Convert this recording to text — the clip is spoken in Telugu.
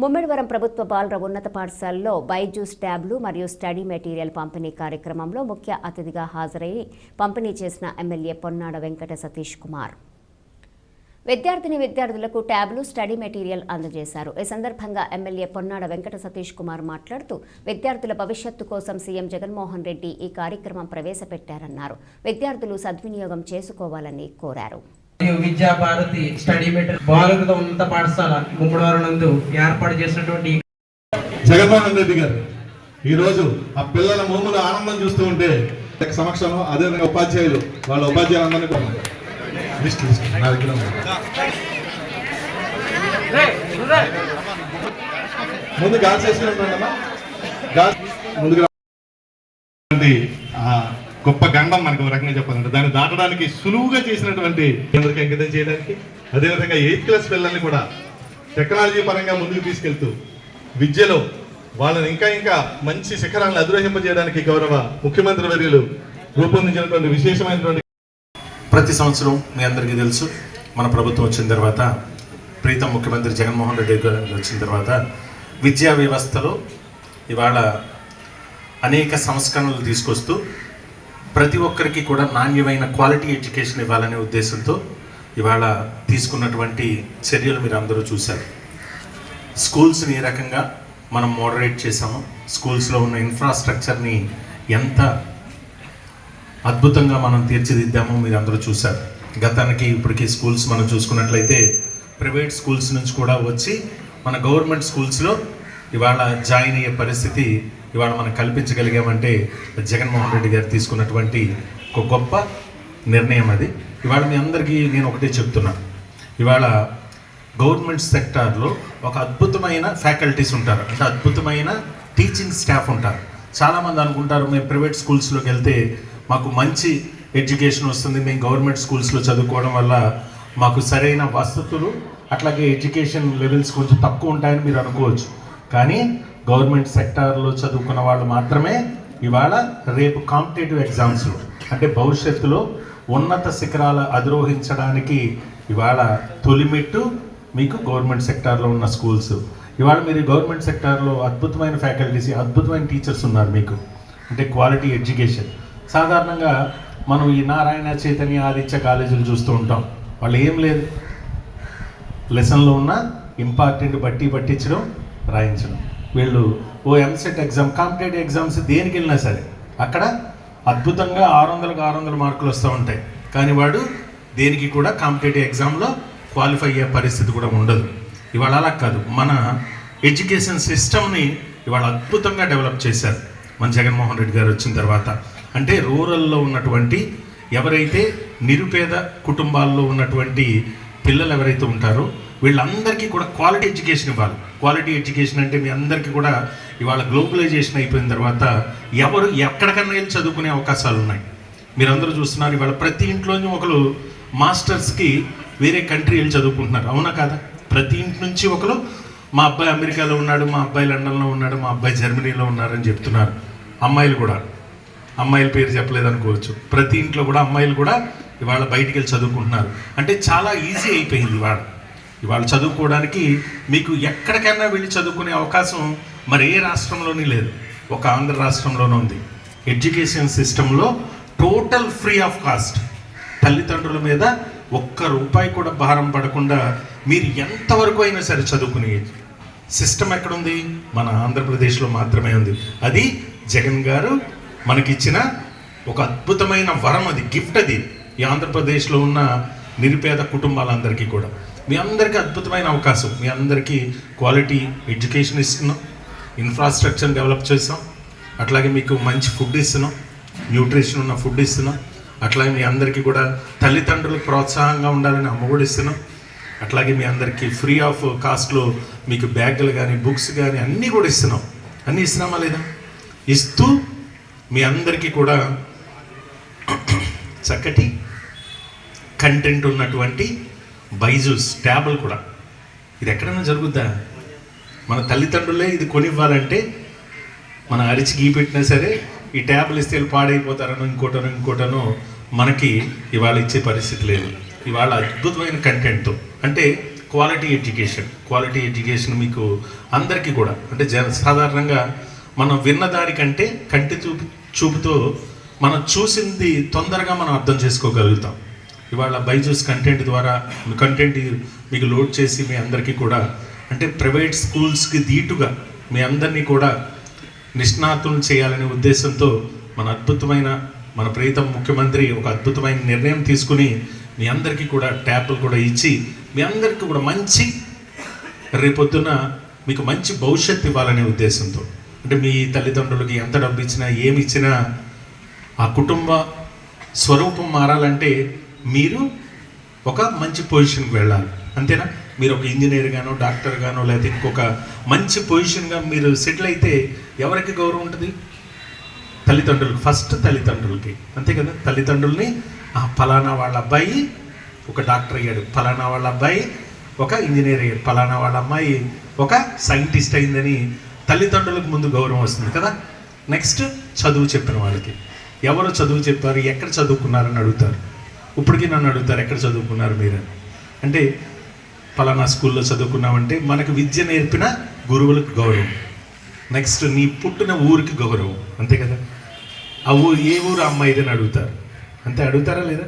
ముమ్మిడివరం ప్రభుత్వ బాలుర ఉన్నత పాఠశాలలో బైజూస్ ట్యాబ్లు మరియు స్టడీ మెటీరియల్ పంపిణీ కార్యక్రమంలో ముఖ్య అతిథిగా హాజరై పంపిణీ చేసిన ఎమ్మెల్యే పొన్నాడ వెంకట సతీష్ కుమార్. విద్యార్థిని విద్యార్థులకు ట్యాబ్లు స్టడీ మెటీరియల్ అందజేశారు. ఈ సందర్భంగా ఎమ్మెల్యే పొన్నాడ వెంకట సతీష్ కుమార్ మాట్లాడుతూ విద్యార్థుల భవిష్యత్తు కోసం సీఎం జగన్మోహన్ రెడ్డి ఈ కార్యక్రమం ప్రవేశపెట్టారన్నారు. విద్యార్థులు సద్వినియోగం చేసుకోవాలని కోరారు. విద్యాభారతి స్టడీ మెటీరియల్ బాలికల ఉన్నత పాఠశాల ముమ్మడివారం నందు ఏర్పాటు చేసినటువంటి జగన్మోహన్ రెడ్డి గారు ఈ రోజు ఆ పిల్లల మోముల ఆనందం చూస్తూ ఉంటే సమక్షంలో అదేవిధంగా ఉపాధ్యాయులు వాళ్ళ ఉపాధ్యాయులందరినీ కూడా లిస్ట్ లిస్ట్ నా దగ్గర ముందు గాల్స్ వేసుకుని ఉండండమ్మా గాల్స్ ముందుగా గొప్ప గండం మనకు ఒక రకంగా చెప్పాలంటే. దాన్ని దాటడానికి సులువుగా చేసినటువంటి అందరికీ అంకితం చేయడానికి అదేవిధంగా ఎయిత్ క్లాస్ పిల్లల్ని కూడా టెక్నాలజీ పరంగా ముందుకు తీసుకెళ్తూ విద్యలో వాళ్ళని ఇంకా ఇంకా మంచి శిఖరాలను అధిరోహింపజేయడానికి గౌరవ ముఖ్యమంత్రి వర్యులు రూపొందించినటువంటి విశేషమైనటువంటి ప్రతి సంవత్సరం మీ అందరికీ తెలుసు మన ప్రభుత్వం వచ్చిన తర్వాత ప్రీతం ముఖ్యమంత్రి జగన్మోహన్ రెడ్డి గారు వచ్చిన తర్వాత విద్యా వ్యవస్థలో ఇవాళ అనేక సంస్కరణలు తీసుకొస్తూ ప్రతి ఒక్కరికి కూడా నాణ్యమైన క్వాలిటీ ఎడ్యుకేషన్ ఇవ్వాలనే ఉద్దేశంతో ఇవాళ తీసుకున్నటువంటి చర్యలు మీరు అందరూ చూశారు. స్కూల్స్ని ఏ రకంగా మనం మోడరేట్ చేసాము స్కూల్స్లో ఉన్న ఇన్ఫ్రాస్ట్రక్చర్ని ఎంత అద్భుతంగా మనం తీర్చిదిద్దామో మీరు అందరూ చూశారు. గతానికి ఇప్పటికి స్కూల్స్ మనం చూసుకున్నట్లయితే ప్రైవేట్ స్కూల్స్ నుంచి కూడా వచ్చి మన గవర్నమెంట్ స్కూల్స్లో ఇవాళ జాయిన్ అయ్యే పరిస్థితి ఇవాళ మనం కల్పించగలిగామంటే జగన్మోహన్ రెడ్డి గారు తీసుకున్నటువంటి ఒక గొప్ప నిర్ణయం అది. ఇవాళ మీ అందరికీ నేను ఒకటే చెప్తున్నాను ఇవాళ గవర్నమెంట్ సెక్టార్లో ఒక అద్భుతమైన ఫ్యాకల్టీస్ ఉంటారు. అంటే అద్భుతమైన టీచింగ్ స్టాఫ్ ఉంటారు. చాలామంది అనుకుంటారు మేము ప్రైవేట్ స్కూల్స్లోకి వెళ్తే మాకు మంచి ఎడ్యుకేషన్ వస్తుంది. మేము గవర్నమెంట్ స్కూల్స్లో చదువుకోవడం వల్ల మాకు సరైన వసతులు అట్లాగే ఎడ్యుకేషన్ లెవెల్స్ కొంచెం తక్కువ ఉంటాయని మీరు అనుకోవచ్చు. కానీ గవర్నమెంట్ సెక్టార్లో చదువుకున్న వాళ్ళు మాత్రమే ఇవాళ రేపు కాంపిటేటివ్ ఎగ్జామ్స్లో అంటే భవిష్యత్తులో ఉన్నత శిఖరాల అధిరోహించడానికి ఇవాళ తొలిమెట్టు మీకు గవర్నమెంట్ సెక్టార్లో ఉన్న స్కూల్స్. ఇవాళ మీరు గవర్నమెంట్ సెక్టార్లో అద్భుతమైన ఫ్యాకల్టీస్ అద్భుతమైన టీచర్స్ ఉన్నారు మీకు. అంటే క్వాలిటీ ఎడ్యుకేషన్. సాధారణంగా మనం ఈ నారాయణ చైతన్య ఆదిత్య కాలేజీలు చూస్తూ ఉంటాం. వాళ్ళు ఏం లేదు. లెసన్లో ఉన్న ఇంపార్టెంట్ బట్టి పట్టించడం రాయించడం. వీళ్ళు ఓ ఎంసెట్ ఎగ్జామ్ కాంపిటేటివ్ ఎగ్జామ్స్ దేనికి వెళ్ళినా సరే అక్కడ అద్భుతంగా ఆరు వందలకు ఆరు వందల మార్కులు వస్తూ ఉంటాయి. కానీ వాడు దేనికి కూడా కాంపిటేటివ్ ఎగ్జామ్లో క్వాలిఫై అయ్యే పరిస్థితి కూడా ఉండదు. ఇవాళ అలా కాదు. మన ఎడ్యుకేషన్ సిస్టమ్ని ఇవాళ అద్భుతంగా డెవలప్ చేశారు. మన జగన్మోహన్ రెడ్డి గారు వచ్చిన తర్వాత. అంటే రూరల్లో ఉన్నటువంటి ఎవరైతే నిరుపేద కుటుంబాల్లో ఉన్నటువంటి పిల్లలు ఎవరైతే ఉంటారో వీళ్ళందరికీ కూడా క్వాలిటీ ఎడ్యుకేషన్ ఇవ్వాలి. క్వాలిటీ ఎడ్యుకేషన్ అంటే మీ అందరికీ కూడా ఇవాళ గ్లోబలైజేషన్ అయిపోయిన తర్వాత ఎవరు ఎక్కడికన్నా వెళ్ళి చదువుకునే అవకాశాలు ఉన్నాయి. మీరందరూ చూస్తున్నారు ఇవాళ ప్రతి ఇంట్లోని ఒకరు మాస్టర్స్కి వేరే కంట్రీ వెళ్ళి చదువుకుంటున్నారు. అవునా కాదా? ప్రతి ఇంటి నుంచి ఒకరు మా అబ్బాయి అమెరికాలో ఉన్నాడు మా అబ్బాయి లండన్లో ఉన్నాడు మా అబ్బాయి జర్మనీలో ఉన్నారని చెప్తున్నారు. అమ్మాయిలు కూడా. అమ్మాయిల పేరు చెప్పలేదు అనుకోవచ్చు. ప్రతి ఇంట్లో కూడా అమ్మాయిలు కూడా ఇవాళ బయటికి వెళ్ళి చదువుకుంటున్నారు. అంటే చాలా ఈజీ అయిపోయింది ఇవాళ. ఇవాళ చదువుకోవడానికి మీకు ఎక్కడికైనా వెళ్ళి చదువుకునే అవకాశం మరి ఏ రాష్ట్రంలోని లేదు. ఒక ఆంధ్ర రాష్ట్రంలోనే ఉంది. ఎడ్యుకేషన్ సిస్టంలో టోటల్ ఫ్రీ ఆఫ్ కాస్ట్ తల్లిదండ్రుల మీద ఒక్క రూపాయి కూడా భారం పడకుండా మీరు ఎంతవరకు అయినా సరే చదువుకునే సిస్టమ్ ఎక్కడుంది? మన ఆంధ్రప్రదేశ్లో మాత్రమే ఉంది. అది జగన్ గారు మనకిచ్చిన ఒక అద్భుతమైన వరం అది గిఫ్ట్ అది. ఈ ఆంధ్రప్రదేశ్లో ఉన్న నిరుపేద కుటుంబాలందరికీ కూడా. మీ అందరికీ అద్భుతమైన అవకాశం. మీ అందరికీ క్వాలిటీ ఎడ్యుకేషన్ ఇస్తున్నాం. ఇన్ఫ్రాస్ట్రక్చర్ డెవలప్ చేస్తాం. అట్లాగే మీకు మంచి ఫుడ్ ఇస్తున్నాం. న్యూట్రిషన్ ఉన్న ఫుడ్ ఇస్తున్నాం. అట్లాగే మీ అందరికీ కూడా తల్లిదండ్రులకు ప్రోత్సాహంగా ఉండాలని అమ్మ కూడా ఇస్తున్నాం. అట్లాగే మీ అందరికీ ఫ్రీ ఆఫ్ కాస్ట్లో మీకు బ్యాగులు కానీ బుక్స్ కానీ అన్నీ కూడా ఇస్తున్నాం. అన్నీ ఇస్తున్నామా లేదా? ఇస్తూ మీ అందరికీ కూడా చక్కటి కంటెంట్ ఉన్నటువంటి బైజూస్ ట్యాబ్లు కూడా. ఇది ఎక్కడైనా జరుగుద్దా? మన తల్లిదండ్రులే ఇది కొనివ్వాలంటే మన అరిచి గీ పెట్టినా సరే ఈ ట్యాబ్లు ఇస్తే పాడైపోతారనో ఇంకోటనో ఇంకోటనో మనకి ఇవాళ ఇచ్చే పరిస్థితి లేదు. ఇవాళ అద్భుతమైన కంటెంట్తో అంటే క్వాలిటీ ఎడ్యుకేషన్ క్వాలిటీ ఎడ్యుకేషన్ మీకు అందరికీ కూడా అంటే జన సాధారణంగా మనం విన్న దానికంటే కంటి చూపు చూపుతో మనం చూసింది తొందరగా మనం అర్థం చేసుకోగలుగుతాం. ఇవాళ బైజూస్ కంటెంట్ ద్వారా కంటెంట్ మీకు లోడ్ చేసి మీ అందరికీ కూడా అంటే ప్రైవేట్ స్కూల్స్కి ధీటుగా మీ అందరినీ కూడా నిష్ణాతులు చేయాలనే ఉద్దేశంతో మన అద్భుతమైన మన ప్రీతం ముఖ్యమంత్రి ఒక అద్భుతమైన నిర్ణయం తీసుకుని మీ అందరికీ కూడా ట్యాబ్లు కూడా ఇచ్చి మీ అందరికీ కూడా మంచి రేపొద్దున మీకు మంచి భవిష్యత్తు ఇవ్వాలనే ఉద్దేశంతో. అంటే మీ తల్లిదండ్రులకి ఎంత డబ్బు ఇచ్చినా ఏమి ఇచ్చినా ఆ కుటుంబ స్వరూపం మారాలంటే మీరు ఒక మంచి పొజిషన్కి వెళ్ళాలి. అంతేనా? మీరు ఒక ఇంజనీర్ గానో డాక్టర్ గానో లేకపోతే ఇంకొక మంచి పొజిషన్గా మీరు సెటిల్ అయితే ఎవరికి గౌరవం ఉంటుంది? తల్లిదండ్రులకు ఫస్ట్ తల్లిదండ్రులకి. అంతే కదా? తల్లిదండ్రుల్ని ఆ ఫలానా వాళ్ళ అబ్బాయి ఒక డాక్టర్ అయ్యాడు ఫలానా వాళ్ళ అబ్బాయి ఒక ఇంజనీర్ అయ్యాడు ఫలానా వాళ్ళ అమ్మాయి ఒక సైంటిస్ట్ అయిందని తల్లిదండ్రులకు ముందు గౌరవం వస్తుంది కదా? నెక్స్ట్ చదువు చెప్పిన వాళ్ళకి. ఎవరు చదువు చెప్పారు ఎక్కడ చదువుకున్నారని అడుగుతారు. ఇప్పటికీ నన్ను అడుగుతారు ఎక్కడ చదువుకున్నారు మీరు? అంటే ఫలానా స్కూల్లో చదువుకున్నామంటే మనకు విద్య నేర్పిన గురువులకు గౌరవం. నెక్స్ట్ నీ పుట్టిన ఊరికి గౌరవం. అంతే కదా? ఆ ఊరు ఏ ఊరు అమ్మాయిదని అడుగుతారు. అంతే అడుగుతారా లేదా?